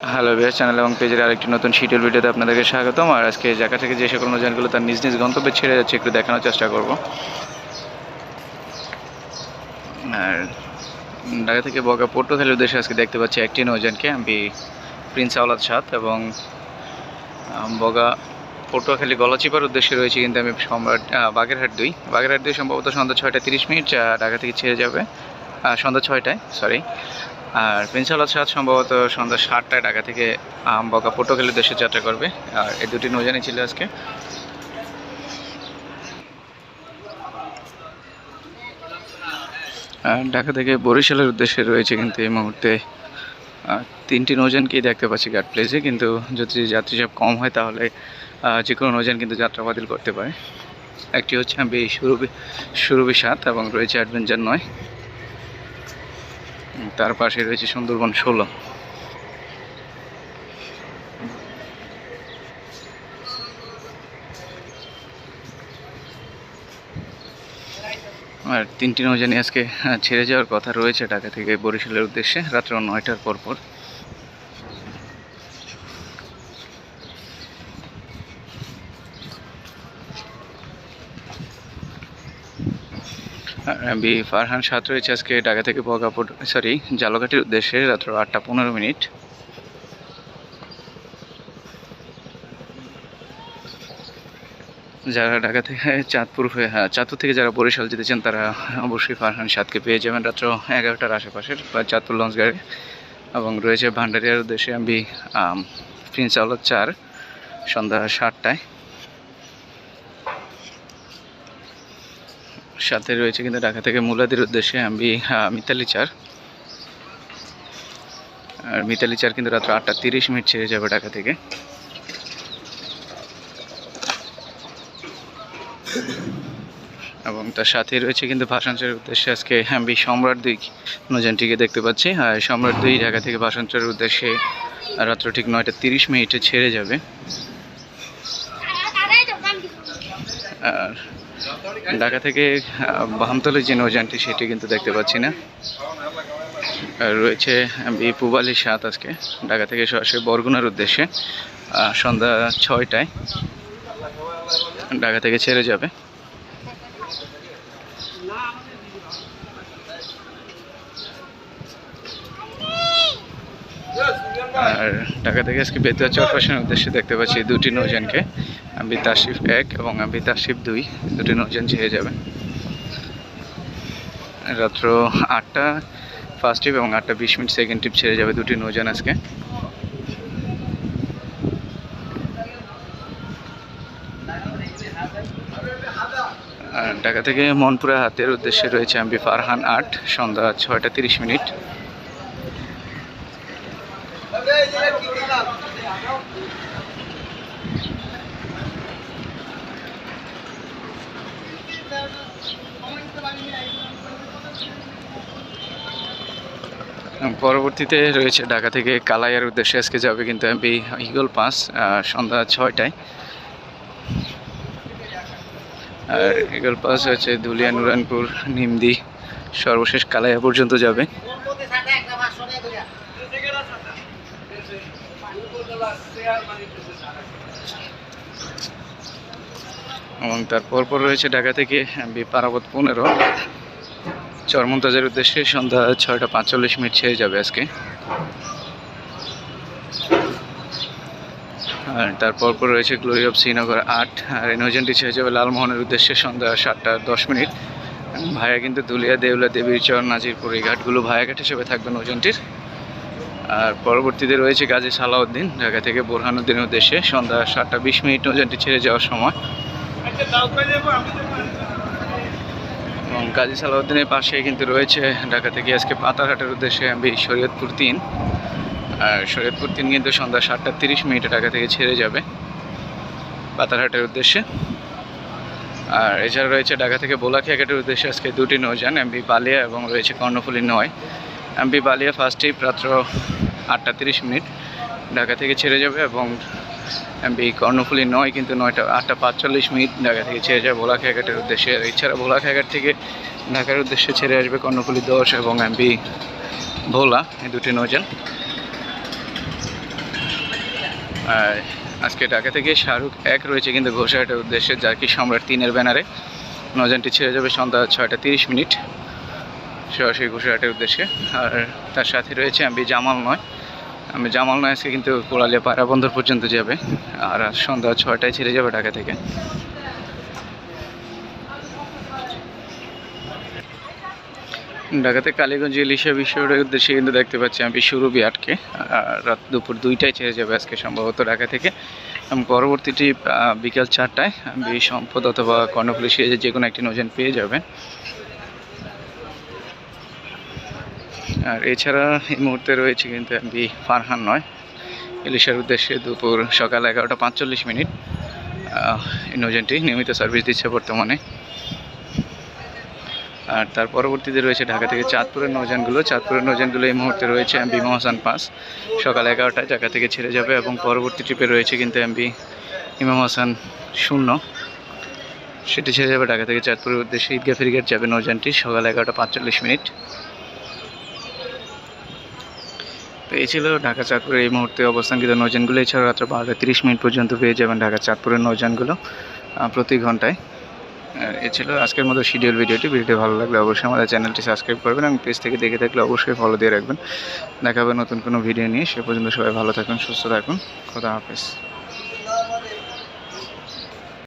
Hello বিয়ার channel এবং পেজের আরেকটি নতুন শিডিউল ভিডিওতে আপনাদেরকে স্বাগতম। আর আজকে জায়গা থেকে যে সকল নৌযানগুলো তার নিজ নিজ গন্তব্যে ছেড়ে যাচ্ছে, একটু দেখানোর চেষ্টা করব। আর ঢাকা থেকে বগা পটুখালীর উদ্দেশ্যে আজকে দেখতে পাচ্ছি একটি নৌযানকে আমি প্রিন্স আওলাদ সাত এবং বগা পটুয়াখালী গলাচিপার উদ্দেশ্যে রয়েছে কিন্তু আমি সম্রাট বাগেরহাট দুই। বাগেরহাট দুই সম্ভবত সন্ধ্যা ছয়টা তিরিশ মিনিট ঢাকা থেকে ছেড়ে যাবে সন্ধ্যা ছয়টায় সরি আর প্রিন্সালাদ সাত সম্ভবত সন্ধ্যা সাতটায় ঢাকা থেকে আমবকা পটুয়াখালীর দেশে যাত্রা করবে। আর এই দুটি নৌজানি ছিল আজকে। আর ঢাকা থেকে বরিশালের উদ্দেশ্যে রয়েছে কিন্তু এই মুহূর্তে তিনটি নৌজানকেই দেখতে পাচ্ছি গার্ড প্লেসে কিন্তু যদি যাত্রী চাপ কম হয় তাহলে যে কোনো নৌজান কিন্তু যাত্রা বাতিল করতে পারে। একটি হচ্ছে আমি সুরভি সুরভি সাত এবং রয়েছে অ্যাডভেঞ্চার নয়। তার পাশে রয়েছে সুন্দরবন ষোলো। আর তিনটি নৌজানি আজকে ছেড়ে যাওয়ার কথা রয়েছে ঢাকা থেকে বরিশালের উদ্দেশ্যে, রাত্র নয়টার পর বি ফারহান সাত রয়েছে আজকে ঢাকা থেকে বগাপুর সরি জালঘাটির উদ্দেশ্যে রাত্র আটটা পনেরো মিনিট। যারা ঢাকা থেকে চাঁদপুর হয়ে হ্যাঁ চাঁদপুর থেকে যারা বরিশাল যেতে চান, তারা অবশ্যই ফারহান সাতকে পেয়ে যাবেন রাত্র এগারোটার আশেপাশের চাঁদপুর লঞ্চ গাড়ি এবং রয়েছে ভান্ডারিয়ার উদ্দেশ্যে আমি প্রিন্স আওলাদ চার, সন্ধ্যা সাতটায়। সাথে রয়েছে কিন্তু ঢাকা থেকে মুলাদির উদ্দেশ্যে আমি মিতালি চার। আর মিতালি চার কিন্তু রাত্র আটটা তিরিশ মিনিট ছেড়ে যাবে ঢাকা থেকে। এবং তার সাথে রয়েছে কিন্তু ভাষাঞ্চলের উদ্দেশ্যে আজকে আমি সম্রাট দুই নৌযানটিকে দেখতে পাচ্ছি। আর সম্রাট দুই ঢাকা থেকে ভাষাঞ্চলের উদ্দেশ্যে রাত্র ঠিক নয়টা তিরিশ মিনিটে ছেড়ে যাবে। আর ঢাকা থেকে বাহামতলের যে নৌযানটি সেটি কিন্তু দেখতে পাচ্ছি না। রয়েছে বি পুবালি সাত আজকে, ঢাকা থেকে সরাসরি বরগুনার উদ্দেশ্যে সন্ধ্যা ছয়টায় ঢাকা থেকে ছেড়ে যাবে। আর ঢাকা থেকে আজকে বেতুয়া চরপাশনের উদ্দেশ্যে দেখতে পাচ্ছি দুটি নৌযানকে। তাসিফ এক এবং তাসিফ দুই। দুটি নৌযান ছেড়ে যাবে। রাত্র আটটা ফার্স্ট ট্রিপ এবং আটটা বিশ মিনিট সেকেন্ড ট্রিপ ছেড়ে যাবে দুটি নৌযান আজকে। ঢাকা থেকে মনপুরা হাতের উদ্দেশ্যে রয়েছে আমি ফারহান আট, সন্ধ্যা ছয়টা তিরিশ মিনিট এবং পরবর্তীতে রয়েছে ঢাকা থেকে কালাইয়ার উদ্দেশ্যে আজকে যাবে কিন্তু এমপি ইগল পাস সন্ধ্যা ছয়টায়। আর ইগল পাস হচ্ছে ধুলিয়া নুরানপুর, নিমদি, সর্বশেষ কালাইয়া পর্যন্ত যাবে। এবং তার পরপর রয়েছে ঢাকা থেকে এমবি পারাবত পনেরো। চরমন্তাজের উদ্দেশ্যে সন্ধ্যা ছয়টা পাঁচচল্লিশ মিনিট ছেড়ে যাবে আজকে। আর তারপর পর রয়েছে গ্লোরি অফ শ্রীনগর আট, আর এই নৌজানটি ছেড়ে যাবে লালমোহনের উদ্দেশ্যে সন্ধ্যা সাতটা দশ মিনিট। ভায়া কিন্তু দুলিয়া, দেউলা দেবীর চর নাজিরপুর এই ঘাটগুলো ভায়াঘাট হিসেবে থাকবে নৌজানটির আর পরবর্তীতে রয়েছে গাজী সালাউদ্দিন, ঢাকা থেকে বোরহানুদ্দিনের উদ্দেশ্যে সন্ধ্যা সাতটা বিশ মিনিট নৌজানটি ছেড়ে যাওয়ার সময়। এবং কাজী সালাউদ্দিনের পাশে কিন্তু রয়েছে ঢাকা থেকে আজকে পাতারহাটের উদ্দেশ্যে আমি শরীয়তপুর তিন। আর শরীয়তপুর তিন কিন্তু সন্ধ্যা সাতটা তিরিশ মিনিটে ঢাকা থেকে ছেড়ে যাবে পাতারহাটের উদ্দেশ্যে। আর এছাড়া রয়েছে ঢাকা থেকে বোলাখিয়াঘাটের উদ্দেশ্যে আজকে দুটি নৌযান, এমবি বালিয়া এবং রয়েছে কর্ণফুলী নয়। এমবি বালিয়া ফার্স্টেই ট্রিপ রাত্র আটটা তিরিশ মিনিট ঢাকা থেকে ছেড়ে যাবে এবং এমবি কর্ণফুলী নয়, কিন্তু নয়টা, আটটা পাঁচচল্লিশ মিনিট ঢাকা থেকে ছেড়ে যাবে ভোলাখিয়াঘাটের উদ্দেশ্যে। আর এছাড়া ভোলাখিয়াঘাট থেকে ঢাকার উদ্দেশ্যে ছেড়ে আসবে কর্ণফুলী দশ এবং এমবি ভোলা, এই দুটি নৌযান। আর আজকে ঢাকা থেকে শাহরুখ এক রয়েছে কিন্তু ঘোষাহাটের উদ্দেশ্যে জার্কি সম্রাট তিনের ব্যানারে। নৌযানটি ছেড়ে যাবে সন্ধ্যা ছয়টা তিরিশ মিনিট সরাসরি ঘোষাহাটের উদ্দেশ্যে। আর তার সাথে রয়েছে আমি জামাল নয় আমি জামাল নয় আজকে কিন্তু কোলালিয়া পায়রা বন্দর পর্যন্ত যাবে। আর সন্ধ্যা ছয়টায় ছেড়ে যাবে ঢাকা থেকে। ঢাকাতে কালীগঞ্জ ইলিশা বিশ্বরোডের উদ্দেশ্যে কিন্তু দেখতে পাচ্ছি আমি সুরভি আটকে। রাত দুপুর দুইটায় ছেড়ে যাবে আজকে সম্ভবত ঢাকা থেকে। এবং পরবর্তী ট্রিপ বিকাল চারটায় আমি সম্পদ অথবা কর্ণফুলি সিরিজে যে কোনো একটি নৌযান পেয়ে যাবেন। আর এছাড়া এই মুহূর্তে রয়েছে কিন্তু এমবি ফারহান নয়। ইলিশার উদ্দেশ্যে দুপুর সকাল এগারোটা পাঁচচল্লিশ মিনিট নৌযানটি নিয়মিত সার্ভিস দিচ্ছে বর্তমানে। আর তার পরবর্তীতে রয়েছে ঢাকা থেকে চাঁদপুরের নৌযানগুলো। চাঁদপুরের নৌযানগুলো এই মুহূর্তে রয়েছে এমবি মহাসান পাস। সকাল এগারোটায় ঢাকা থেকে ছেড়ে যাবে এবং পরবর্তী ট্রিপে রয়েছে কিন্তু এমবি ইমাম হাসান শূন্য। সেটি ছেড়ে যাবে ঢাকা থেকে চাঁদপুরের উদ্দেশ্যে। ঈদগা ফেরিঘাট যাবে নৌযানটি সকাল এগারোটা পাঁচচল্লিশ মিনিট। তো এই ছিল ঢাকা চাঁদপুরের এই মুহূর্তে অবস্থানকৃত নৌযানগুলো। এছাড়াও রাত্র বারোটা তিরিশ মিনিট পর্যন্ত পেয়ে যাবেন ঢাকা চাঁদপুরের নৌযানগুলো প্রতি ঘন্টায়। এ ছিল আজকের মতো শিডিউল ভিডিওটি। ভিডিওটি ভালো লাগলে অবশ্যই আমাদের চ্যানেলটি সাবস্ক্রাইব করবেন এবং পেজ থেকে দেখে থাকলে অবশ্যই ফলো দিয়ে রাখবেন। দেখাবেন নতুন কোনো ভিডিও নিয়ে। সে পর্যন্ত সবাই ভালো থাকুন, সুস্থ থাকুন। খোদা হাফেজ।